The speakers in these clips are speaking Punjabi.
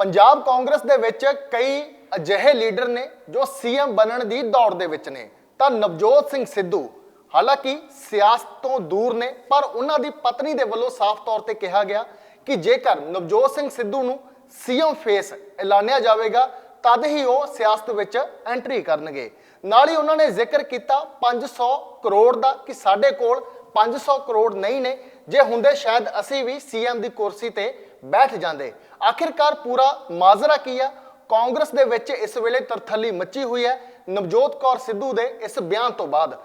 ਪੰਜਾਬ ਕਾਂਗਰਸ ਦੇ ਵਿੱਚ ਕਈ ਅਜਿਹੇ ਲੀਡਰ ਨੇ ਜੋ ਸੀਐਮ ਬਣਨ ਦੀ ਦੌੜ ਦੇ ਵਿੱਚ ਨੇ। ਤਾਂ ਨਵਜੋਤ ਸਿੰਘ ਸਿੱਧੂ ਹਾਲਾਂਕਿ ਸਿਆਸਤ ਤੋਂ ਦੂਰ ਨੇ, ਪਰ ਉਹਨਾਂ ਦੀ ਪਤਨੀ ਦੇ ਵੱਲੋਂ ਸਾਫ਼ ਤੌਰ ਤੇ ਕਿਹਾ ਗਿਆ ਕਿ ਜੇਕਰ ਨਵਜੋਤ ਸਿੰਘ ਸਿੱਧੂ ਨੂੰ ਸੀਐਮ ਫੇਸ ਐਲਾਨਿਆ ਜਾਵੇਗਾ, ਤਦ ਹੀ ਉਹ ਸਿਆਸਤ ਵਿੱਚ ਐਂਟਰੀ ਕਰਨਗੇ। ਨਾਲ ਹੀ ਉਹਨਾਂ ਨੇ ਜ਼ਿਕਰ ਕੀਤਾ 500 ਕਰੋੜ ਦਾ ਕਿ ਸਾਡੇ ਕੋਲ 500 ਕਰੋੜ ਨਹੀਂ ਨੇ। ਜੇ ਹੁੰਦੇ ਸ਼ਾਇਦ ਅਸੀਂ ਵੀ ਸੀਐਮ ਦੀ ਕੁਰਸੀ ਤੇ ਬੈਠ ਜਾਂਦੇ। ਆਖਿਰਕਾਰ ਪੂਰਾ ਮਾਜ਼ਰਾ ਕੀ ਆ? ਕਾਂਗਰਸ ਦੇ ਵਿੱਚ ਇਸ ਵੇਲੇ ਤਰਥੱਲੀ ਮੱਚੀ ਹੋਈ ਹੈ। ਨਵਜੋਤ ਕੌਰ ਸਿੱਧੂ ਦੇ ਇਸ ਬਿਆਨ ਤੋਂ ਬਾਅਦ।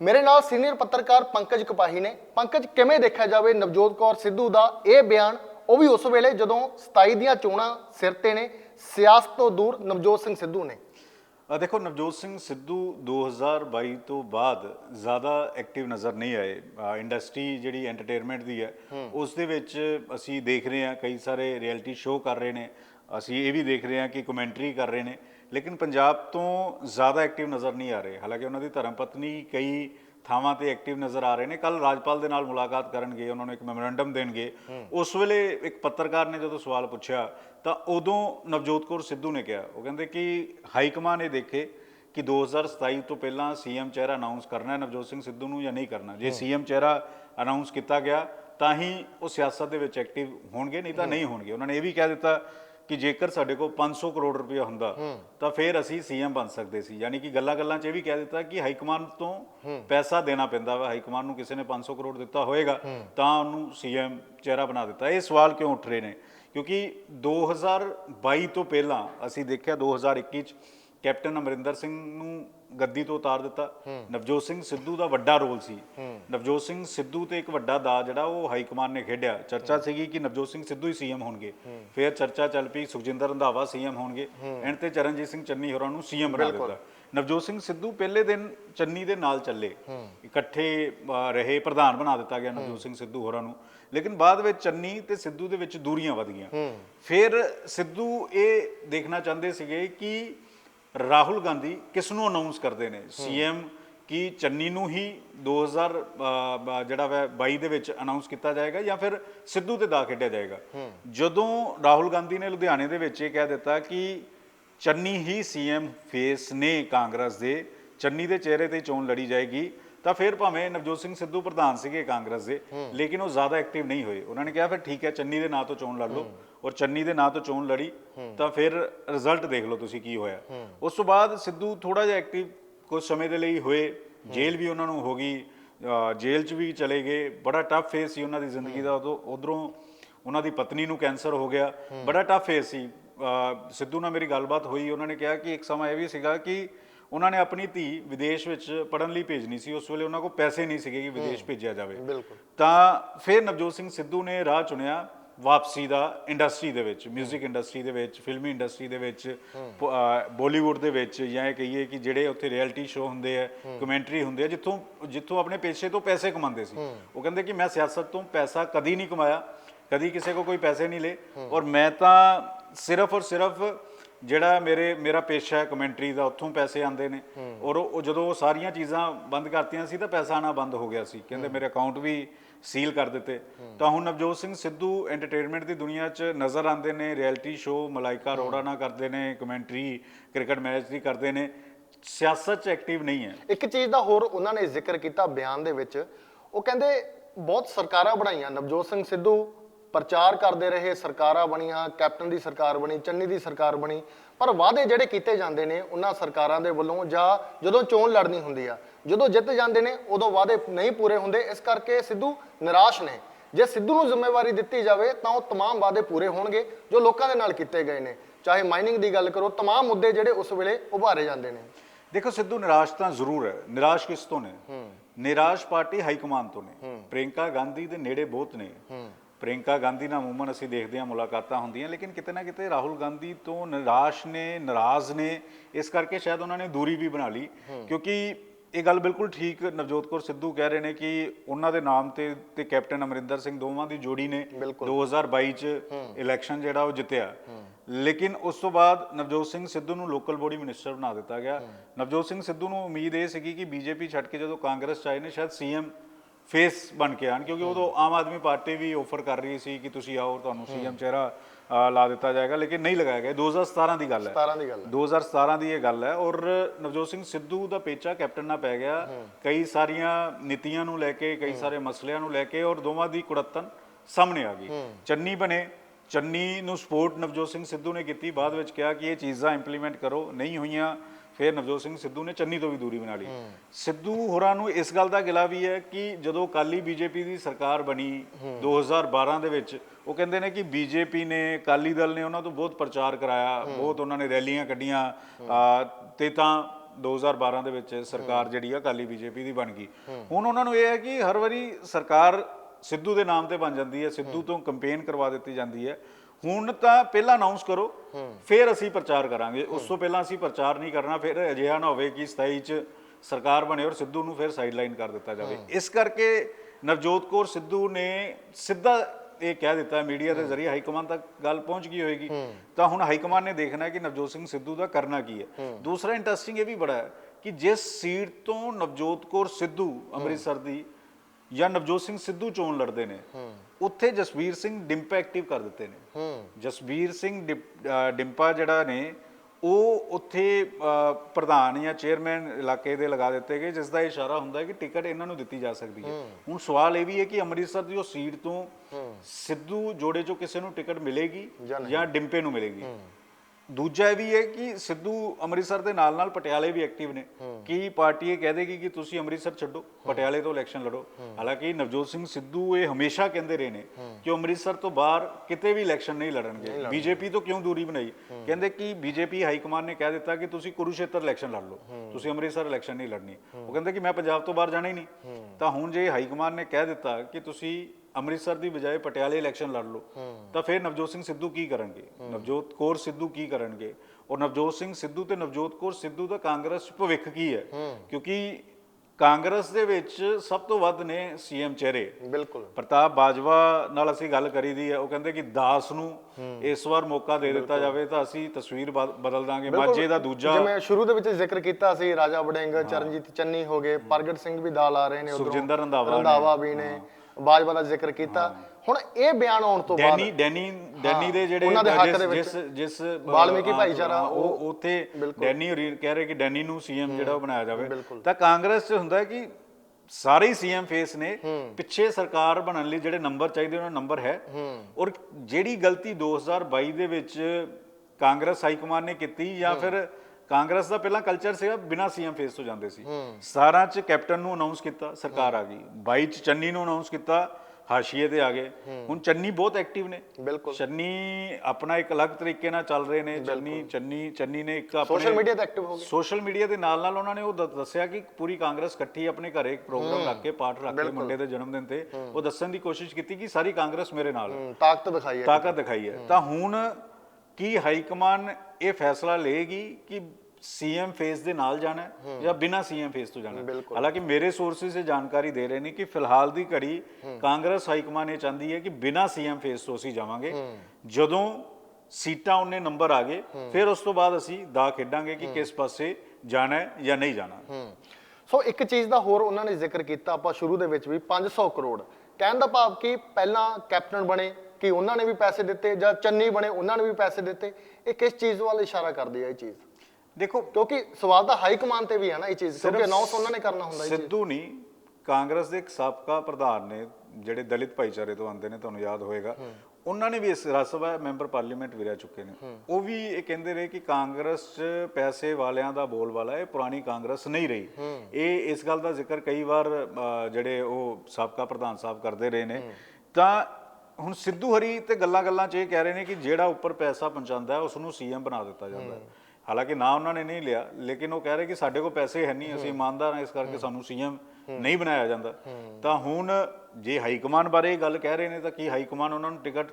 ਮੇਰੇ ਨਾਲ ਸੀਨੀਅਰ ਪੱਤਰਕਾਰ ਪੰਕਜ ਕਪਾਹੀ ਨੇ। ਪੰਕਜ, ਕਿਵੇਂ ਦੇਖਿਆ ਜਾਵੇ ਨਵਜੋਤ ਕੌਰ ਸਿੱਧੂ ਦਾ ਇਹ ਬਿਆਨ? ਉਹ ਵੀ ਉਸ ਵੇਲੇ ਜਦੋਂ 27 ਦੀਆਂ ਚੋਣਾਂ ਸਿਰ ਤੇ ਨੇ, ਸਿਆਸਤ ਤੋਂ ਦੂਰ ਨਵਜੋਤ ਸਿੰਘ ਸਿੱਧੂ ਨੇ। ਦੇਖੋ ਨਵਜੋਤ ਸਿੰਘ ਸਿੱਧੂ 2022 ਤੋਂ ਬਾਅਦ ਜ਼ਿਆਦਾ ਐਕਟਿਵ ਨਜ਼ਰ ਨਹੀਂ ਆਏ। ਇੰਡਸਟਰੀ ਜਿਹੜੀ ਐਂਟਰਟੇਨਮੈਂਟ ਦੀ ਹੈ ਉਸ ਦੇ ਵਿੱਚ ਅਸੀਂ ਦੇਖ ਰਹੇ ਹਾਂ ਕਈ ਸਾਰੇ ਰਿਐਲਿਟੀ ਸ਼ੋਅ ਕਰ ਰਹੇ ਨੇ। ਅਸੀਂ ਇਹ ਵੀ ਦੇਖ ਰਹੇ ਹਾਂ ਕਿ ਕਮੈਂਟਰੀ ਕਰ ਰਹੇ ਨੇ। ਲੇਕਿਨ ਪੰਜਾਬ ਤੋਂ ਜ਼ਿਆਦਾ ਐਕਟਿਵ ਨਜ਼ਰ ਨਹੀਂ ਆ ਰਹੇ। ਹਾਲਾਂਕਿ ਉਹਨਾਂ ਦੀ ਧਰਮ ਪਤਨੀ ਕਈ ਥਾਵਾਂ ਤੇ ਐਕਟਿਵ ਨਜ਼ਰ ਆ ਰਹੇ ਨੇ। ਕੱਲ ਰਾਜਪਾਲ ਦੇ ਨਾਲ ਮੁਲਾਕਾਤ ਕਰਨਗੇ, ਉਹਨਾਂ ਨੂੰ ਇੱਕ ਮੈਮੋਰੈਂਡਮ ਦੇਣਗੇ। ਉਸ ਵੇਲੇ ਇੱਕ ਪੱਤਰਕਾਰ ਨੇ ਜਦੋਂ ਸਵਾਲ ਪੁੱਛਿਆ, ਤਾਂ ਉਦੋਂ ਨਵਜੋਤ ਕੌਰ ਸਿੱਧੂ ਨੇ ਕਿਹਾ, ਉਹ ਕਹਿੰਦੇ ਕਿ ਹਾਈ ਕਮਾਨ ਇਹ ਦੇਖੇ ਕਿ 2027 ਤੋਂ ਪਹਿਲਾਂ ਸੀਐਮ ਚਿਹਰਾ ਅਨਾਉਂਸ ਕਰਨਾ ਹੈ, ਨਵਜੋਤ ਸਿੰਘ ਸਿੱਧੂ ਨੂੰ ਜਾਂ ਨਹੀਂ ਕਰਨਾ। ਜੇ ਸੀਐਮ ਚਿਹਰਾ ਅਨਾਉਂਸ ਕੀਤਾ ਗਿਆ, ਤਾਂ ਹੀ ਉਹ ਸਿਆਸਤ ਦੇ ਵਿੱਚ ਐਕਟਿਵ ਹੋਣਗੇ, ਨਹੀਂ ਤਾਂ ਨਹੀਂ ਹੋਣਗੇ। ਉਹਨਾਂ ਨੇ ਇਹ ਵੀ ਕਹਿ ਦਿੱਤਾ ਕਿ ਜੇਕਰ ਸਾਡੇ ਕੋਲ 500 ਕਰੋੜ ਰੁਪਇਆ ਹੁੰਦਾ ਤਾਂ ਫਿਰ ਅਸੀਂ ਸੀਐਮ ਬਣ ਸਕਦੇ ਸੀ। ਯਾਨੀ ਕਿ ਗੱਲਾਂ-ਗੱਲਾਂ 'ਚ ਇਹ ਵੀ ਕਹਿ ਦਿੱਤਾ ਕਿ ਹਾਈ ਕਮਾਂਡ ਤੋਂ ਪੈਸਾ ਦੇਣਾ ਪੈਂਦਾ ਵਾ। ਹਾਈ ਕਮਾਂਡ ਨੂੰ ਕਿਸੇ ਨੇ 500 ਕਰੋੜ ਦਿੱਤਾ ਹੋਏਗਾ ਤਾਂ ਉਹਨੂੰ ਸੀਐਮ ਚਿਹਰਾ ਬਣਾ ਦਿੱਤਾ। ਇਹ ਸਵਾਲ ਕਿਉਂ ਉੱਠ ਰਹੇ ਨੇ? ਕਿਉਂਕਿ 2022 ਤੋਂ ਪਹਿਲਾਂ ਅਸੀਂ ਦੇਖਿਆ 2021 ਚ ਕੈਪਟਨ ਅਮਰਿੰਦਰ ਸਿੰਘ ਨੂੰ ਗੱਦੀ ਤੋਂ ਉਤਾਰ ਦਿੱਤਾ। ਨਵਜੋਤ ਸਿੰਘ ਸਿੱਧੂ ਦਾ ਵੱਡਾ ਰੋਲ ਸੀ। ਨਵਜੋਤ ਸਿੰਘ ਸਿੱਧੂ ਤੇ ਇੱਕ ਵੱਡਾ ਦਾ ਜਿਹੜਾ ਉਹ ਹਾਈ ਕਮਾਂਡ ਨੇ ਖੇਡਿਆ। ਚਰਚਾ ਸੀਗੀ ਕਿ ਨਵਜੋਤ ਸਿੰਘ ਸਿੱਧੂ ਹੀ ਸੀਐਮ ਹੋਣਗੇ। ਫਿਰ ਚਰਚਾ ਚੱਲ ਪਈ ਸੁਖਜਿੰਦਰ ਰੰਧਾਵਾ ਸੀਐਮ ਹੋਣਗੇ। ਐਂਡ ਤੇ ਚਰਨਜੀਤ ਸਿੰਘ ਚੰਨੀ ਹੋਰਾਂ ਨੂੰ ਸੀਐਮ ਬਣਾ ਦਿੱਤਾ। ਨਵਜੋਤ ਸਿੰਘ ਸਿੱਧੂ ਪਹਿਲੇ ਦਿਨ ਚੰਨੀ ਦੇ ਨਾਲ ਚੱਲੇ। ਇਕੱਠੇ ਰਹੇ ਪ੍ਰਧਾਨ ਬਣਾ ਦਿੱਤਾ ਗਿਆ ਨਵਜੋਤ ਸਿੰਘ ਸਿੱਧੂ ਹੋਰਾਂ ਨੂੰ। ਲੇਕਿਨ ਬਾਅਦ ਵਿੱਚ ਚੰਨੀ ਤੇ ਸਿੱਧੂ ਦੇ ਵਿੱਚ ਦੂਰੀਆਂ ਵਧ ਗਈਆਂ। ਫਿਰ ਸਿੱਧੂ ਇਹ ਦੇਖਣਾ ਚਾਹੁੰਦੇ ਸੀਗੇ ਕਿ ਰਾਹੁਲ ਗਾਂਧੀ ਕਿਸ ਨੂੰ ਅਨਾਉਂਸ ਕਰਦੇ ਨੇ? ਸੀਐਮ ਕੀ ਚੰਨੀ ਨੂੰ ਹੀ 2000 ਅ, ਬ- ਜਿਹੜਾ ਵਾ 22 ਦੇ ਵਿੱਚ ਅਨਾਉਂਸ ਕੀਤਾ ਜਾਏਗਾ ਜਾਂ ਫਿਰ ਸਿੱਧੂ ਤੇ ਦਾ ਖੇਡਿਆ ਜਾਏਗਾ? ਜਦੋਂ ਰਾਹੁਲ ਗਾਂਧੀ ਨੇ ਲੁਧਿਆਣੇ ਦੇ ਵਿੱਚ ਇਹ ਕਹਿ ਦਿੱਤਾ ਕਿ ਚੰਨੀ ਹੀ ਸੀਐਮ ਫੇਸ ਨੇ ਕਾਂਗਰਸ ਦੇ ਚੰਨੀ ਦੇ ਚਿਹਰੇ ਤੇ ਹੀ ਚੋਣ ਲੜੀ ਜਾਏਗੀ ਤਾਂ ਫਿਰ ਭਾਵੇਂ ਨਵਜੋਤ ਸਿੰਘ ਸਿੱਧੂ ਪ੍ਰਧਾਨ ਸੀਗੇ ਕਾਂਗਰਸ ਦੇ ਲੇਕਿਨ ਉਹ ਜ਼ਿਆਦਾ ਐਕਟਿਵ ਨਹੀਂ ਹੋਏ। ਉਹਨਾਂ ਨੇ ਕਿਹਾ ਫਿਰ ਠੀਕ ਹੈ ਚੰਨੀ ਦੇ ਨਾਂ ਤੋਂ ਚੋਣ ਲੜ ਲਓ। ਔਰ ਚੰਨੀ ਦੇ ਨਾਂ ਤੋਂ ਚੋਣ ਲੜੀ ਤਾਂ ਫਿਰ ਰਿਜ਼ਲਟ ਦੇਖ ਲਓ ਤੁਸੀਂ ਕੀ ਹੋਇਆ। ਉਸ ਤੋਂ ਬਾਅਦ ਸਿੱਧੂ ਥੋੜਾ ਜਿਹਾ ਐਕਟਿਵ ਕੁਝ ਸਮੇਂ ਦੇ ਲਈ ਹੋਏ। ਜੇਲ੍ਹ ਵੀ ਉਹਨਾਂ ਨੂੰ ਹੋ ਗਈ। ਜੇਲ੍ਹ 'ਚ ਵੀ ਚਲੇ ਗਏ। ਬੜਾ ਟਫ ਫੇਸ ਸੀ ਉਹਨਾਂ ਦੀ ਜ਼ਿੰਦਗੀ ਦਾ। ਉਦੋਂ ਉਧਰੋਂ ਉਹਨਾਂ ਦੀ ਪਤਨੀ ਨੂੰ ਕੈਂਸਰ ਹੋ ਗਿਆ। ਬੜਾ ਟਫ ਫੇਸ ਸੀ। ਸਿੱਧੂ ਨਾਲ ਮੇਰੀ ਗੱਲਬਾਤ ਹੋਈ। ਉਹਨਾਂ ਨੇ ਕਿਹਾ ਕਿ ਇੱਕ ਸਮਾਂ ਇਹ ਵੀ ਸੀਗਾ ਕਿ ਉਹਨਾਂ ਨੇ ਆਪਣੀ ਧੀ ਵਿਦੇਸ਼ ਵਿੱਚ ਪੜਨ ਲਈ ਭੇਜਣੀ ਸੀ। ਉਸ ਵੇਲੇ ਉਹਨਾਂ ਕੋਲ ਪੈਸੇ ਨਹੀਂ ਸੀਗੇ ਕਿ ਵਿਦੇਸ਼ ਭੇਜਿਆ ਜਾਵੇ। ਤਾਂ ਫਿਰ ਨਵਜੋਤ ਸਿੰਘ ਸਿੱਧੂ ਨੇ ਰਾਹ ਚੁਣਿਆ। ਵਾਪਸੀ ਦਾ ਇੰਡਸਟਰੀ ਦੇ ਵਿੱਚ 뮤직 ਇੰਡਸਟਰੀ ਦੇ ਵਿੱਚ ਫਿਲਮੀ ਇੰਡਸਟਰੀ ਦੇ ਵਿੱਚ ਬਾਲੀਵੁੱਡ ਦੇ ਵਿੱਚ ਜਾਂ ਇਹ ਕਹੀਏ ਕਿ ਜਿਹੜੇ ਉੱਥੇ ਰਿਐਲਿਟੀ ਸ਼ੋਅ ਹੁੰਦੇ ਆ ਕਮੈਂਟਰੀ ਹੁੰਦੇ ਆ, ਜਿੱਥੋਂ ਜਿੱਥੋਂ ਆਪਣੇ ਪੇਸ਼ੇ ਤੋਂ ਪੈਸੇ ਕਮਾਉਂਦੇ ਸੀ। ਉਹ ਕਹਿੰਦੇ ਕਿ ਮੈਂ ਸਿਆਸਤ ਤੋਂ ਪੈਸਾ ਕਦੀ ਨਹੀਂ ਕਮਾਇਆ, ਕਦੀ ਕਿਸੇ ਕੋ ਕੋਈ ਪੈਸੇ ਨਹੀਂ ਲੇ ਔਰ ਮੈਂ ਤਾਂ ਸਿਰਫ ਔਰ ਸਿਰਫ ਜਿਹੜਾ ਮੇਰੇ, ਮੇਰਾ ਪੇਸ਼ਾ ਹੈ ਕਮੈਂਟਰੀ ਦਾ, ਉੱਥੋਂ ਪੈਸੇ ਆਉਂਦੇ ਨੇ ਔਰ ਉਹ ਜਦੋਂ ਉਹ ਸਾਰੀਆਂ ਚੀਜ਼ਾਂ ਬੰਦ ਕਰਤੀਆਂ ਸੀ ਤਾਂ ਪੈਸਾ ਆਣਾ ਬੰਦ ਹੋ ਗਿਆ ਸੀ। ਕਹਿੰਦੇ ਮੇਰੇ ਅਕਾਊਂਟ ਵੀ ਸੀਲ ਕਰ ਦਿੱਤੇ। ਤਾਂ ਹੁਣ ਨਵਜੋਤ ਸਿੰਘ ਸਿੱਧੂ ਐਂਟਰਟੇਨਮੈਂਟ ਦੀ ਦੁਨੀਆ 'ਚ ਨਜ਼ਰ ਆਉਂਦੇ ਨੇ ਰਿਐਲਿਟੀ ਸ਼ੋਅ ਮਲਾਈਕਾ ਅਰੋੜਾ ਨਾਲ ਕਰਦੇ ਨੇ ਕਮੈਂਟਰੀ ਕ੍ਰਿਕਟ ਮੈਚ ਦੀ ਕਰਦੇ ਨੇ। ਸਿਆਸਤ 'ਚ ਐਕਟਿਵ ਨਹੀਂ ਹੈ। ਇੱਕ ਚੀਜ਼ ਦਾ ਹੋਰ ਉਹਨਾਂ ਨੇ ਜ਼ਿਕਰ ਕੀਤਾ ਬਿਆਨ ਦੇ ਵਿੱਚ ਉਹ ਕਹਿੰਦੇ ਬਹੁਤ ਸਰਕਾਰਾਂ ਬਣਾਈਆਂ ਨਵਜੋਤ ਸਿੰਘ ਸਿੱਧੂ ਪ੍ਰਚਾਰ ਕਰਦੇ ਰਹੇ ਸਰਕਾਰਾਂ ਬਣੀਆਂ ਕੈਪਟਨ ਦੀ ਸਰਕਾਰ ਬਣੀ ਚੰਨੀ ਦੀ ਸਰਕਾਰ ਬਣੀ। ਪਰ ਵਾਅਦੇ ਜਿਹੜੇ ਕੀਤੇ ਜਾਂਦੇ ਨੇ ਉਹਨਾਂ ਸਰਕਾਰਾਂ ਦੇ ਵੱਲੋਂ ਜਾਂ ਜਦੋਂ ਚੋਣ ਲੜਨੀ ਹੁੰਦੀ ਆ ਜਦੋਂ ਜਿੱਤ ਜਾਂਦੇ ਨੇ ਉਦੋਂ ਵਾਅਦੇ ਨਹੀਂ ਪੂਰੇ ਹੁੰਦੇ ਇਸ ਕਰਕੇ ਸਿੱਧੂ ਨਿਰਾਸ਼ ਨੇ ਜੇ ਸਿੱਧੂ ਨੂੰ ਜ਼ਿੰਮੇਵਾਰੀ ਦਿੱਤੀ ਜਾਵੇ ਤਾਂ ਉਹ तमाम ਵਾਅਦੇ ਪੂਰੇ ਹੋਣਗੇ ਜੋ ਲੋਕਾਂ ਦੇ ਨਾਲ ਕੀਤੇ ਗਏ ਨੇ ਚਾਹੇ ਮਾਈਨਿੰਗ ਦੀ ਗੱਲ ਕਰੋ तमाम ਮੁੱਦੇ ਜਿਹੜੇ ਉਸ ਵੇਲੇ ਉਭਾਰੇ ਜਾਂਦੇ ਨੇ ਦੇਖੋ ਸਿੱਧੂ ਨਿਰਾਸ਼ ਤਾਂ ਜ਼ਰੂਰ ਹੈ ਨਿਰਾਸ਼ ਕਿਸ ਤੋਂ ਨੇ ਨਿਰਾਸ਼ ਪਾਰਟੀ ਹਾਈ ਕਮਾਨ ਤੋਂ ਨੇ ਪ੍ਰਿੰਕਾ ਗਾਂਧੀ ਦੇ ਨੇੜੇ ਬਹੁਤ ਨੇ ਪ੍ਰਿੰਕਾ ਗਾਂਧੀ ਨਾਲ ਅਮੂਮਨ ਅਸੀਂ ਦੇਖਦੇ ਹਾਂ ਮੁਲਾਕਾਤਾਂ ਹੁੰਦੀਆਂ ਲੇਕਿਨ ਕਿਤੇ ਨਾ ਕਿਤੇ ਰਾਹੁਲ ਗਾਂਧੀ ਤੋਂ ਨਿਰਾਸ਼ ਨੇ ਨਾਰਾਜ਼ ਨੇ ਇਸ ਕਰਕੇ ਸ਼ਾਇਦ ਉਹਨਾਂ ਨੇ ਦੂਰੀ ਵੀ ਬਣਾ ਲਈ ਕਿਉਂਕਿ ਇਹ ਗੱਲ ਬਿਲਕੁਲ ਠੀਕ ਨਵਜੋਤ ਕੌਰ ਸਿੱਧੂ ਕਹਿ ਰਹੇ ਨੇ ਕਿ ਉਹਨਾਂ ਦੇ ਨਾਮ ਤੇ ਤੇ ਕੈਪਟਨ ਅਮਰਿੰਦਰ ਸਿੰਘ ਦੋਵਾਂ ਦੀ ਜੋੜੀ ਨੇ 2022 ਚ ਇਲੈਕਸ਼ਨ ਜਿਹੜਾ ਉਹ ਜਿੱਤਿਆ। ਲੇਕਿਨ ਉਸ ਤੋਂ ਬਾਅਦ ਨਵਜੋਤ ਸਿੰਘ ਸਿੱਧੂ ਨੂੰ ਲੋਕਲ ਬੋਡੀ ਮਿਨਿਸਟਰ ਬਣਾ ਦਿੱਤਾ ਗਿਆ। ਨਵਜੋਤ ਸਿੰਘ ਸਿੱਧੂ ਨੂੰ ਉਮੀਦ ਇਹ ਸੀਗੀ ਕਿ ਬੀਜੇਪੀ ਛੱਡ ਕੇ ਜਦੋਂ ਕਾਂਗਰਸ ਚ ਆਏ ਨੇ ਸ਼ਾਇਦ ਸੀਐਮ ਫੇਸ ਬਣ ਕੇ ਆਣ ਕਿਉਂਕਿ ਉਦੋਂ ਆਮ ਆਦਮੀ ਪਾਰਟੀ ਵੀ ਆਫਰ ਕਰ ਰਹੀ ਸੀ ਕਿ ਤੁਸੀਂ ਆਓ ਤੁਹਾਨੂੰ ਸੀਐਮ ਚਿਹਰਾ ਲਾ ਦਿੱਤਾ ਜਾਏਗਾ ਲੇਕਿਨ ਨਹੀਂ ਲਗਾਇਆ ਗਿਆ। ਇਹ 2017 ਦੀ ਗੱਲ ਹੈ। 17 ਦੀ ਗੱਲ ਹੈ। 2017 ਦੀ ਇਹ ਗੱਲ ਹੈ ਔਰ ਨਵਜੋਤ ਸਿੰਘ ਸਿੱਧੂ ਦਾ ਪੇਚਾ ਕੈਪਟਨ ਨਾਲ ਪੈ ਗਿਆ। ਕਈ ਸਾਰੀਆਂ ਨੀਤੀਆਂ ਨੂੰ ਲੈ ਕੇ ਕਈ ਸਾਰੇ ਮਸਲਿਆਂ ਨੂੰ ਲੈ ਕੇ ਔਰ ਦੋਵਾਂ ਦੀ ਕੁੜੱਤਨ ਸਾਹਮਣੇ ਆ ਗਈ। ਚੰਨੀ ਬਣੇ। ਚੰਨੀ ਨੂੰ ਸਪੋਰਟ ਨਵਜੋਤ ਸਿੰਘ ਸਿੱਧੂ ਨੇ ਕੀਤੀ। ਬਾਅਦ ਵਿੱਚ ਕਿਹਾ ਕਿ ਇਹ ਚੀਜ਼ਾਂ ਇੰਪਲੀਮੈਂਟ ਕਰੋ। ਨਹੀਂ ਹੋਈਆਂ। ਫਿਰ ਨਵਜੋਤ ਸਿੰਘ ਸਿੱਧੂ ਨੇ ਚੰਨੀ ਤੋਂ ਵੀ ਦੂਰੀ ਬਣਾ ਲਈ। ਸਿੱਧੂ ਹੋਰਾਂ ਨੂੰ ਇਸ ਗੱਲ ਦਾ ਗਿਲਾ ਵੀ ਹੈ ਕਿ ਜਦੋਂ ਕਾਲੀ ਬੀਜੇਪੀ ਦੀ ਸਰਕਾਰ ਬਣੀ 2012 ਦੇ ਵਿੱਚ ਉਹ ਕਹਿੰਦੇ ਨੇ ਕਿ ਬੀਜੇਪੀ ਨੇ ਕਾਲੀ ਦਲ ਨੇ ਉਹਨਾਂ ਤੋਂ ਬਹੁਤ ਪ੍ਰਚਾਰ ਕਰਾਇਆ ਬਹੁਤ ਉਹਨਾਂ ਨੇ ਰੈਲੀਆਂ ਕੱਢੀਆਂ। ਤੇ ਤਾਂ 2012 ਦੇ ਵਿੱਚ ਸਰਕਾਰ ਜਿਹੜੀ ਆ ਕਾਲੀ ਬੀਜੇਪੀ ਦੀ ਬਣ ਗਈ। ਹੁਣ ਉਹਨਾਂ ਨੂੰ ਇਹ ਹੈ ਕਿ ਹਰ ਵਾਰੀ ਸਰਕਾਰ ਸਿੱਧੂ ਦੇ ਨਾਮ ਤੇ ਬਣ ਜਾਂਦੀ ਹੈ ਸਿੱਧੂ ਤੋਂ ਕੰਪੇਨ ਕਰਵਾ ਦਿੱਤੀ ਜਾਂਦੀ ਹੈ। ਹੁਣ ਤਾਂ ਪਹਿਲਾਂ ਅਨਾਉਂਸ ਕਰੋ ਫਿਰ ਅਸੀਂ ਪ੍ਰਚਾਰ ਕਰਾਂਗੇ। ਉਸ ਤੋਂ ਪਹਿਲਾਂ ਅਸੀਂ ਪ੍ਰਚਾਰ ਨਹੀਂ ਕਰਨਾ ਫਿਰ ਅਜਿਹਾ ਨਾ ਹੋਵੇ ਕਿ 27 ਚ ਸਰਕਾਰ ਬਣੇ ਔਰ ਸਿੱਧੂ ਨੂੰ ਫਿਰ ਸਾਈਡਲਾਈਨ ਕਰ ਦਿੱਤਾ ਜਾਵੇ। ਇਸ ਕਰਕੇ ਨਵਜੋਤ ਕੌਰ ਸਿੱਧੂ ਨੇ ਸਿੱਧਾ ਇਹ ਕਹਿ ਦਿੱਤਾ ਮੀਡੀਆ ਦੇ ਜ਼ਰੀਏ ਹਾਈ ਕਮਾਂਡ ਤੱਕ ਗੱਲ ਪਹੁੰਚ ਗਈ ਹੋਏਗੀ। ਤਾਂ ਹੁਣ ਹਾਈ ਕਮਾਂਡ ਨੇ ਦੇਖਣਾ ਹੈ ਕਿ ਨਵਜੋਤ ਸਿੰਘ ਸਿੱਧੂ ਦਾ ਕਰਨਾ ਕੀ ਹੈ। ਦੂਸਰਾ ਇੰਟਰਸਟਿੰਗ ਇਹ ਵੀ ਬੜਾ ਹੈ ਕਿ ਜਿਸ ਸੀਟ ਤੋਂ ਨਵਜੋਤ ਕੌਰ ਸਿੱਧੂ ਅੰਮ੍ਰਿਤਸਰ ਦੀ ਜਾਂ ਨਵਜੋਤ ਸਿੰਘ ਸਿੱਧੂ ਚੋਣ ਲੜਦੇ ਨੇ ਉੱਥੇ ਜਸਵੀਰ ਸਿੰਘ ਡਿੰਪਾ ਐਕਟਿਵ ਕਰ ਦਿੱਤੇ ਨੇ। ਜਸਵੀਰ ਸਿੰਘ ਡਿਪ- ਜਿਹੜਾ ਨੇ ਉਹ ਉੱਥੇ ਪ੍ਰਧਾਨ ਜਾਂ ਚੇਅਰਮੈਨ ਇਲਾਕੇ ਦੇ ਲਗਾ ਦਿੱਤੇ ਗਏ ਜਿਸ ਦਾ ਇਸ਼ਾਰਾ ਹੁੰਦਾ ਹੈ ਕਿ ਟਿਕਟ ਇਹਨਾਂ ਨੂੰ ਦਿੱਤੀ ਜਾ ਸਕਦੀ ਹੈ। ਹੁਣ ਸਵਾਲ ਇਹ ਵੀ ਹੈ ਕਿ ਅੰਮ੍ਰਿਤਸਰ ਦੀ ਉਹ ਸੀਟ ਤੋਂ ਸਿੱਧੂ ਜੋੜੇ ਚੋਂ ਕਿਸੇ ਨੂੰ ਟਿਕਟ ਮਿਲੇਗੀ। ਜਾਂ ਡਿੰਪੇ ਨੂੰ ਮਿਲੇਗੀ? ਦੂਜਾ ਇਹ ਵੀ ਹੈ ਕਿ ਸਿੱਧੂ ਅੰਮ੍ਰਿਤਸਰ ਦੇ ਨਾਲ ਨਾਲ ਪਟਿਆਲੇ ਵੀ ਐਕਟਿਵ ਨੇ। ਕੀ ਪਾਰਟੀ ਇਹ ਕਹਿ ਦੇਗੀ ਕਿ ਤੁਸੀਂ ਅੰਮ੍ਰਿਤਸਰ ਛੱਡੋ ਪਟਿਆਲੇ ਤੋਂ ਇਲੈਕਸ਼ਨ ਲੜੋ। ਹਾਲਾਂਕਿ ਨਵਜੋਤ ਸਿੰਘ ਸਿੱਧੂ ਇਹ ਹਮੇਸ਼ਾ ਕਹਿੰਦੇ ਰਹੇ ਨੇ ਕਿ ਅੰਮ੍ਰਿਤਸਰ ਤੋਂ ਬਾਹਰ ਕਿਤੇ ਵੀ ਇਲੈਕਸ਼ਨ ਨਹੀਂ ਲੜਨਗੇ। ਬੀਜੇਪੀ ਤੋਂ ਕਿਉਂ ਦੂਰੀ ਬਣਾਈ? ਕਹਿੰਦੇ ਕਿ ਬੀਜੇਪੀ ਹਾਈ ਕਮਾਂਡ ਨੇ ਕਹਿ ਦਿੱਤਾ ਕਿ ਤੁਸੀਂ ਕੁਰੂਸ਼ੇਤਰ ਇਲੈਕਸ਼ਨ ਲੜ ਲਓ। ਤੁਸੀਂ ਅੰਮ੍ਰਿਤਸਰ ਇਲੈਕਸ਼ਨ ਨਹੀਂ ਲੜਨੀ। ਉਹ ਕਹਿੰਦੇ ਕਿ ਮੈਂ ਪੰਜਾਬ ਤੋਂ ਬਾਹਰ ਜਾਣਾ ਹੀ ਨਹੀਂ। ਤਾਂ ਹੁਣ ਜੇ ਹਾਈ ਕਮਾਂਡ ਨੇ ਕਹਿ ਦਿੱਤਾ ਕਿ ਤੁਸੀਂ ਅੰਮ੍ਰਿਤਸਰ ਦੀ ਬਜਾਏ ਪਟਿਆਲੇ ਇਲੈਕਸ਼ਨ ਲੜ ਲਓ। ਤਾਂ ਫਿਰ ਨਵਜੋਤ ਸਿੰਘ ਸਿੱਧੂ ਕੀ ਕਰਨਗੇ? ਨਵਜੋਤ ਕੌਰ ਸਿੱਧੂ ਕੀ ਕਰਨਗੇ? ਔਰ ਨਵਜੋਤ ਸਿੰਘ ਸਿੱਧੂ ਤੇ ਨਵਜੋਤ ਕੌਰ ਸਿੱਧੂ ਦਾ ਕਾਂਗਰਸ 'ਚ ਭਵਿੱਖ ਕੀ ਹੈ? ਕਿਉਂਕਿ ਕਾਂਗਰਸ ਦੇ ਵਿੱਚ ਸਭ ਤੋਂ ਵੱਧ ਨੇ ਸੀਐਮ ਚਿਹਰੇ। ਬਿਲਕੁਲ। ਪ੍ਰਤਾਪ ਬਾਜਵਾ ਨਾਲ ਅਸੀਂ ਗੱਲ ਕਰੀ ਦੀ ਹੈ। ਉਹ ਕਹਿੰਦੇ ਕਿ ਦਾਸ ਨੂੰ ਇਸ ਵਾਰ ਮੌਕਾ ਦੇ ਦਿੱਤਾ ਜਾਵੇ ਤਾਂ ਅਸੀਂ ਤਸਵੀਰ ਬਦ- ਬਦਲ ਦਾਂਗੇ। ਮਾਝੇ ਦਾ ਦੂਜਾ ਜਿਵੇਂ ਸ਼ੁਰੂ ਦੇ ਵਿੱਚ ਜ਼ਿਕਰ ਕੀਤਾ ਸੀ ਰਾਜਾ ਵੜਿੰਗ ਚਰਨਜੀਤ ਚੰਨੀ ਹੋ ਗਏ ਪ੍ਰਗਟ ਸਿੰਘ ਵੀ ਦਾਲ ਆ ਰਹੇ ਨੇ ਉਧਰੋਂ। ਸੁਖਜਿੰਦਰ ਰੰਧਾਵਾ। ਰੰਧਾਵਾ ਵੀ ਨੇ। ਬਾਜਵਾ ਦਾ ਜ਼ਿਕਰ ਕੀਤਾ। ਹੁਣ ਇਹ ਬਿਆਨ ਆਉਣ ਤੋਂ ਬਾਅਦ ਡੈਨੀ ਡੈਨੀ ਡੈਨੀ ਦੇ ਜਿਹੜੇ ਜਿਸ- ਜਿਸ ਵਾਲਮੀਕੀ ਭਾਈਚਾਰਾ, ਉਹ ਉੱਥੇ ਡੈਨੀ ਹੋਰੀ ਕਹਿ ਰਹੇ ਕਿ ਡੈਨੀ ਨੂੰ ਸੀਐਮ ਜਿਹੜਾ ਉਹ ਬਣਾਇਆ ਜਾਵੇ। ਤਾਂ ਕਾਂਗਰਸ 'ਚ ਹੁੰਦਾ ਕਿ ਸਾਰੇ ਸੀਐਮ ਫੇਸ ਨੇ ਪਿੱਛੇ ਸਰਕਾਰ ਬਣਨ ਲਈ ਜਿਹੜੇ ਨੰਬਰ ਚਾਹੀਦੇ ਉਹਨਾਂ ਨੰਬਰ ਹੈ। ਔਰ ਜਿਹੜੀ ਗਲਤੀ 2022 ਦੇ ਵਿੱਚ ਕਾਂਗਰਸ ਹਾਈ ਕਮਾਂਡ ਨੇ ਕੀਤੀ ਜਾਂ ਫਿਰ ਕਾਂਗਰਸ ਦਾ ਪਹਿਲਾਂ ਕਲਚਰ ਸੀਗਾ ਬਿਨਾਂ ਸੀਐਮ ਫੇਸ ਤੋਂ ਜਾਂਦੇ ਸੀ। 17 ਚ ਕੈਪਟਨ ਨੂੰ ਅਨਾਉਂਸ ਕੀਤਾ ਸਰਕਾਰ ਆ ਗਈ। 22 ਚ ਚੰਨੀ ਨੂੰ ਅਨਾਉਂਸ ਕੀਤਾ ਹਾਸ਼ੀਏ ਤੇ ਆ ਗਏ। ਹੁਣ ਚੰਨੀ ਬਹੁਤ ਐਕਟਿਵ ਨੇ। ਬਿਲਕੁਲ। ਚੰਨੀ ਆਪਣਾ ਇੱਕ ਅਲੱਗ ਤਰੀਕੇ ਨਾਲ ਚੱਲ ਰਹੇ ਨੇ। ਚੰਨੀ ਚੰਨੀ ਚੰਨੀ ਨੇ ਇੱਕ ਆਪਣੇ ਸੋਸ਼ਲ ਮੀਡੀਆ ਤੇ ਐਕਟਿਵ ਹੋ ਗਏ। ਸੋਸ਼ਲ ਮੀਡੀਆ ਦੇ ਨਾਲ ਨਾਲ ਉਹਨਾਂ ਨੇ ਉਹ ਦੱਸਿਆ ਕਿ ਪੂਰੀ ਕਾਂਗਰਸ ਇਕੱਠੀ ਆਪਣੇ ਘਰੇ ਇੱਕ ਪ੍ਰੋਗਰਾਮ ਰੱਖ ਕੇ ਪਾਠ ਰੱਖ ਕੇ ਮੁੰਡੇ ਦੇ ਜਨਮ ਦਿਨ ਤੇ ਉਹ ਦੱਸਣ ਦੀ ਕੋਸ਼ਿਸ਼ ਕੀਤੀ ਕਿ ਸਾਰੀ ਕਾਂਗਰਸ ਮੇਰੇ ਨਾਲ ਹੂੰ, ਤਾਕਤ ਦਿਖਾਈ ਹੈ। ਤਾਕਤ ਦਿਖਾਈ ਹੈ। ਤਾਂ ਹੁਣ ਕੀ ਹਾਈ ਕਮਾਨ ਇਹ ਫੈਸਲਾ ਲਏਗੀ ਕਿ ਸੀਐਮ ਫੇਸ ਦੇ ਨਾਲ ਜਾਣਾ ਹੈ ਜਾਂ ਬਿਨਾਂ ਸੀਐਮ ਫੇਸ ਤੋਂ ਜਾਣਾ ਹੈ? ਬਿਲਕੁਲ। ਹਾਲਾਂਕਿ ਮੇਰੇ ਸੋਰਸਿਸ ਇਹ ਜਾਣਕਾਰੀ ਦੇ ਰਹੇ ਨੇ ਕਿ ਫਿਲਹਾਲ ਦੀ ਘੜੀ ਕਾਂਗਰਸ ਹਾਈ ਕਮਾਨ ਇਹ ਚਾਹੁੰਦੀ ਹੈ ਕਿ ਬਿਨਾਂ ਸੀਐਮ ਫੇਸ ਤੋਂ ਅਸੀਂ ਜਾਵਾਂਗੇ। ਜਦੋਂ ਸੀਟਾਂ ਉਹਨੇ ਨੰਬਰ ਆ ਗਏ ਫਿਰ ਉਸ ਤੋਂ ਬਾਅਦ ਅਸੀਂ ਦਾ ਖੇਡਾਂਗੇ ਕਿ ਕਿਸ ਪਾਸੇ ਜਾਣਾ ਹੈ ਜਾਂ ਨਹੀਂ ਜਾਣਾ। ਹੂੰ। ਸੋ ਇੱਕ ਚੀਜ਼ ਦਾ ਹੋਰ ਉਹਨਾਂ ਨੇ ਜ਼ਿਕਰ ਕੀਤਾ ਆਪਾਂ ਸ਼ੁਰੂ ਦੇ ਵਿੱਚ ਵੀ 500 ਕਰੋੜ। ਕਹਿਣ ਦਾ ਭਾਵ ਕਿ ਪਹਿਲਾਂ ਕੈਪਟਨ ਬਣੇ ਕਿ ਉਹਨਾਂ ਨੇ ਵੀ ਪੈਸੇ ਦਿੱਤੇ ਜਾਂ ਚੰਨੀ ਬਣੇ ਉਹਨਾਂ ਨੇ ਵੀ ਪੈਸੇ ਦਿੱਤੇ। ਇਹ ਕਿਸ ਚੀਜ਼ ਵੱਲ ਇਸ਼ਾਰਾ ਕਰਦੀ ਹੈ ਇਹ ਚੀਜ਼? ਦੇਖੋ ਕਿਉਂਕਿ ਸਵਾਲ ਤਾਂ ਹਾਈ ਕਮਾਂਡ ਤੇ ਵੀ ਹੈ ਨਾ ਇਹ ਚੀਜ਼ ਕਿਉਂਕਿ ਅਨਾਉਂਸ ਉਹਨਾਂ ਨੇ ਕਰਨਾ ਹੁੰਦਾ ਇਹ ਸਿੱਧੂ ਨਹੀਂ ਕਾਂਗਰਸ ਦੇ ਇੱਕ ਸਾਬਕਾ ਪ੍ਰਧਾਨ ਨੇ ਜਿਹੜੇ ਦਲਿਤ ਭਾਈਚਾਰੇ ਤੋਂ ਆਉਂਦੇ ਨੇ ਤੁਹਾਨੂੰ ਯਾਦ ਹੋਏਗਾ ਉਹਨਾਂ ਨੇ ਵੀ ਇਸ ਰਾਜ ਸਭਾ ਮੈਂਬਰ ਪਾਰਲੀਮੈਂਟ ਵੀ ਰਹਿ ਚੁੱਕੇ ਨੇ। ਉਹ ਵੀ ਇਹ ਕਹਿੰਦੇ ਰਹੇ ਕਿ ਕਾਂਗਰਸ 'ਚ ਪੈਸੇ ਵਾਲਿਆਂ ਦਾ ਬੋਲਬਾਲਾ ਹੈ ਪੁਰਾਣੀ ਕਾਂਗਰਸ ਨਹੀਂ ਰਹੀ। ਇਹ ਇਸ ਗੱਲ ਦਾ ਜ਼ਿਕਰ ਕਈ ਵਾਰ ਜਿਹੜੇ ਉਹ ਸਾਬਕਾ ਪ੍ਰਧਾਨ ਸਾਹਿਬ ਕਰਦੇ ਰਹੇ ਨੇ। ਤਾਂ ਹੁਣ ਸਿੱਧੂ ਹਰੀ ਤੇ ਗੱਲਾਂ-ਗੱਲਾਂ 'ਚ ਇਹ ਕਹਿ ਰਹੇ ਨੇ ਕਿ ਜਿਹੜਾ ਉੱਪਰ ਪੈਸਾ ਪਹੁੰਚਾਉਂਦਾ ਹੈ ਉਸ ਨੂੰ ਸੀਐਮ ਬਣਾ ਦਿੱਤਾ ਜਾਂਦਾ ਹੈ। ਹਾਲਾਂਕਿ ਨਾ ਉਹਨਾਂ ਨੇ ਨਹੀਂ ਲਿਆ ਲੇਕਿਨ ਉਹ ਕਹਿ ਰਹੇ ਕਿ ਸਾਡੇ ਕੋਲ ਪੈਸੇ ਹੈ ਨਹੀਂ ਅਸੀਂ ਇਮਾਨਦਾਰ ਹਾਂ ਇਸ ਕਰਕੇ ਸਾਨੂੰ ਸੀਐਮ ਨਹੀਂ ਬਣਾਇਆ ਜਾਂਦਾ। ਤਾਂ ਹੁਣ ਜੇ ਹਾਈ ਕਮਾਂਡ ਬਾਰੇ ਗੱਲ ਕਹਿ ਰਹੇ ਨੇ ਤਾਂ ਕੀ ਹਾਈ ਕਮਾਂਡ ਉਹਨਾਂ ਨੂੰ ਟਿਕਟ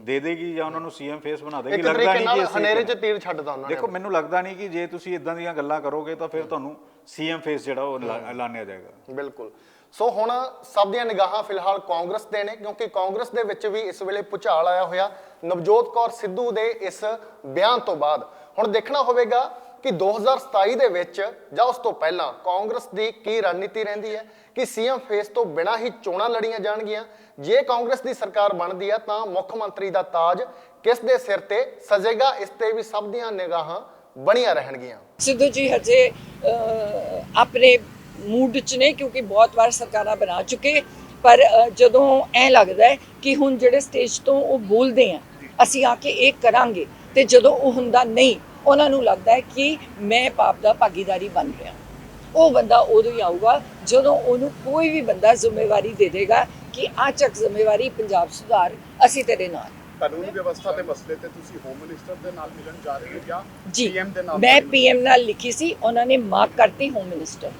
ਦੇ ਦੇਗੀ ਜਾਂ ਉਹਨਾਂ ਨੂੰ ਸੀਐਮ ਫੇਸ ਬਣਾ ਦੇਗੀ? ਲੱਗਦਾ ਨਹੀਂ ਕਿ ਹਨੇਰੇ 'ਚ ਤੀਰ ਛੱਡਦਾ ਉਹਨਾਂ ਨੇ। ਦੇਖੋ ਮੈਨੂੰ ਲੱਗਦਾ ਨਹੀਂ ਕਿ ਜੇ ਤੁਸੀਂ ਇਦਾਂ ਦੀਆਂ ਗੱਲਾਂ ਕਰੋਗੇ ਤਾਂ ਫਿਰ ਤੁਹਾਨੂੰ ਸੀਐਮ ਫੇਸ ਜਿਹੜਾ ਉਹ ਐਲਾ- ਐਲਾਨਿਆ ਜਾਏਗਾ। ਬਿਲਕੁਲ। ਸੋ ਹੁਣ ਸਭ ਦੀਆਂ ਨਿਗਾਹਾਂ ਫਿਲਹਾਲ ਕਾਂਗਰਸ ਤੇ ਨੇ ਕਿਉਂਕਿ ਕਾਂਗਰਸ ਦੇ ਵਿੱਚ ਵੀ ਇਸ ਵੇਲੇ ਭੁਚਾਲ ਆਇਆ ਹੋਇਆ। ਨਵਜੋਤ ਕੌਰ ਸਿੱਧੂ ਦੇ ਇਸ ਬਿਆਨ ਤੋਂ ਬਾਅਦ ਹੁਣ ਦੇਖਣਾ ਹੋਵੇਗਾ ਕਿ 2027 ਦੇ ਵਿੱਚ ਜਾਂ ਉਸ ਤੋਂ ਪਹਿਲਾਂ ਕਾਂਗਰਸ ਦੀ ਕੀ ਰਣਨੀਤੀ ਰਹਿੰਦੀ ਹੈ, ਕਿ ਸੀਐਮ ਫੇਸ ਤੋਂ ਬਿਨਾਂ ਹੀ ਚੋਣਾਂ ਲੜੀਆਂ ਜਾਣਗੀਆਂ। ਜੇ ਕਾਂਗਰਸ ਦੀ ਸਰਕਾਰ ਬਣਦੀ ਹੈ ਤਾਂ ਮੁੱਖ ਮੰਤਰੀ ਦਾ ਤਾਜ ਕਿਸ ਦੇ ਸਿਰ ਤੇ ਸਜੇਗਾ, ਇਸ ਤੇ ਵੀ ਸਭ ਦੀਆਂ ਨਿਗਾਹਾਂ ਬਣੀਆਂ ਰਹਿਣਗੀਆਂ। ਸਿੱਧੂ ਜੀ, ਹਜੇ ਆਪਣੇ ਮੂਡ 'ਚ ਨੇ ਕਿਉਂਕਿ ਬਹੁਤ ਵਾਰ ਸਰਕਾਰਾਂ ਬਣਾ ਚੁੱਕੇ, ਪਰ ਜਦੋਂ ਐ ਲੱਗਦਾ ਹੈ ਕਿ ਹੁਣ ਜਿਹੜੇ ਸਟੇਜ ਤੋਂ ਉਹ ਬੋਲਦੇ ਆ, ਅਸੀਂ ਆ ਕੇ ਇਹ ਕਰਾਂਗੇ। ਤੇ ਜਦੋਂ ਉਹ ਹੁੰਦਾ ਨਹੀਂ ਉਹਨਾਂ ਨੂੰ ਲੱਗਦਾ ਹੈ ਕਿ ਮੈਂ ਪਾਪ ਦਾ ਭਾਗੀਦਾਰੀ ਬਣ ਰਿਹਾ ਉਹ ਬੰਦਾ ਉਦੋਂ ਹੀ ਆਊਗਾ ਜਦੋਂ ਉਹਨੂੰ ਕੋਈ ਵੀ ਬੰਦਾ ਜ਼ਿੰਮੇਵਾਰੀ ਦੇ ਦੇਗਾ ਕਿ ਆ ਚੱਕ ਜ਼ਿੰਮੇਵਾਰੀ ਪੰਜਾਬ ਸੁਧਾਰ ਅਸੀਂ ਤੇਰੇ ਨਾਲ ਕਾਨੂੰਨ ਵਿਵਸਥਾ ਦੇ ਮਸਲੇ ਤੇ ਤੁਸੀਂ ਹੋਮ ਮਿਨਿਸਟਰ ਦੇ ਨਾਲ ਮਿਲਣ ਜਾ ਰਹੇ ਹੋ ਜਾਂ ਜੀ PM ਦੇ ਨਾਲ ਮੈਂ? ਪੀਐਮ ਨਾਲ ਲਿਖੀ ਸੀ ਉਹਨਾਂ ਨੇ ਮਾਰਕ ਕਰਤੀ ਹੋਮ ਮਿਨਿਸਟਰ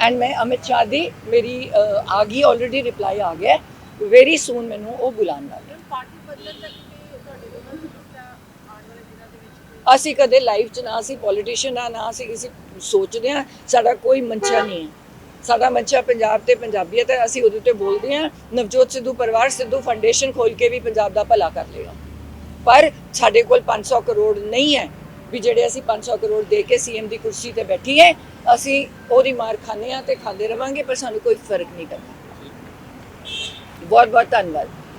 ਐਂਡ ਮੈਂ ਅਮਿਤ ਸ਼ਾਹ ਦੀ ਮੇਰੀ ਆ ਗਈ ਆਲਰੇਡੀ ਰਿਪਲਾਈ ਆ ਗਿਆ। ਵੈਰੀ ਸੂਨ ਮੈਨੂੰ ਉਹ ਬੁਲਾਉਣ ਵਾਲੇ। ਅਸੀਂ ਕਦੇ ਲਾਈਫ 'ਚ ਨਾ ਅਸੀਂ ਪੋਲੀਟੀਸ਼ੀਅਨ ਆ, ਨਾ ਅਸੀਂ ਕਿਸੇ ਸੋਚਦੇ ਆ ਸਾਡਾ ਕੋਈ ਮੰਚਾ ਨਹੀਂ ਹੈ। ਸਾਡਾ ਮੰਚਾ ਪੰਜਾਬ ਤੇ ਪੰਜਾਬੀਅਤ ਹੈ ਅਸੀਂ ਉਹਦੇ ਤੇ ਬੋਲਦੇ ਆ ਨਵਜੋਤ ਸਿੱਧੂ ਪਰਿਵਾਰ ਸਿੱਧੂ ਫਾਊਂਡੇਸ਼ਨ ਖੋਲ ਕੇ ਵੀ ਪੰਜਾਬ ਦਾ ਭਲਾ ਕਰ ਲੇਗਾ ਪਰ ਸਾਡੇ ਕੋਲ 500 ਕਰੋੜ ਨਹੀਂ ਹੈ ਵੀ ਜਿਹੜੇ ਅਸੀਂ 500 ਕਰੋੜ ਦੇ ਕੇ ਸੀਐਮ ਦੀ ਕੁਰਸੀ ਤੇ ਬੈਠੀਏ ਅਸੀਂ ਉਹਦੀ ਮਾਰ ਖਾਂਦੇ ਆ ਤੇ ਖਾਂਦੇ ਰਵਾਂਗੇ, ਪਰ ਸਾਨੂੰ ਕੋਈ ਫ਼ਰਕ ਨਹੀਂ ਪੈਂਦਾ। ਬਹੁਤ ਬਹੁਤ ਧੰਨਵਾਦ।